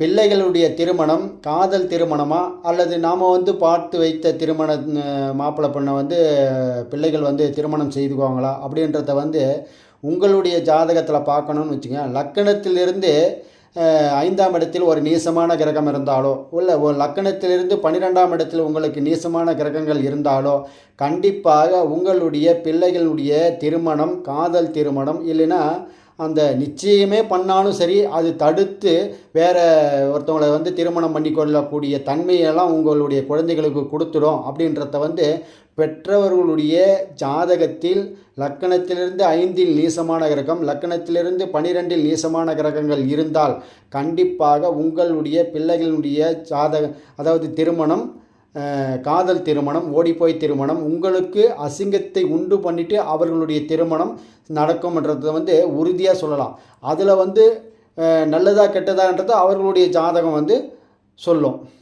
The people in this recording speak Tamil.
பிள்ளைகளுடைய திருமணம் காதல் திருமணமா? அல்லது நாம் வந்து பார்த்து வைத்த திருமண மாப்பிள்ளை பொண்ணை வந்து பிள்ளைகள் வந்து திருமணம் செய்துக்குவாங்களா? அப்படின்றத வந்து உங்களுடைய ஜாதகத்தில் பார்க்கணும்னு வச்சுங்க லக்கணத்திலிருந்து ஐந்தாம் இடத்தில் ஒரு நீசமான கிரகம் இருந்தாலோ இல்லை ஒரு லக்கணத்திலிருந்து பன்னிரெண்டாம் இடத்தில் உங்களுக்கு நீசமான கிரகங்கள் இருந்தாலோ கண்டிப்பாக உங்களுடைய பிள்ளைகளுடைய திருமணம் காதல் திருமணம் இல்லைன்னா அந்த நிச்சயமே பண்ணாலும் சரி அது தடுத்து வேறு ஒருத்தவங்களை வந்து திருமணம் பண்ணி கொள்ளக்கூடிய தன்மையெல்லாம் உங்களுடைய குழந்தைகளுக்கு கொடுத்துடும் அப்படின்றத வந்து பெற்றவர்களுடைய ஜாதகத்தில் லக்கணத்திலிருந்து ஐந்தில் நீசமான கிரகம் லக்கணத்திலிருந்து பனிரெண்டில் நீசமான கிரகங்கள் இருந்தால் கண்டிப்பாக உங்களுடைய பிள்ளைகளுடைய ஜாதக அதாவது திருமணம் காதல் திருமணம் ஓடிப்போய் திருமணம் உங்களுக்கு அசிங்கத்தை உண்டு பண்ணிவிட்டு அவர்களுடைய திருமணம் நடக்கும்ன்றதை வந்து உறுதியாக சொல்லலாம். அதில் வந்து நல்லதாக கெட்டதான்றது அவர்களுடைய ஜாதகம் வந்து சொல்லும்.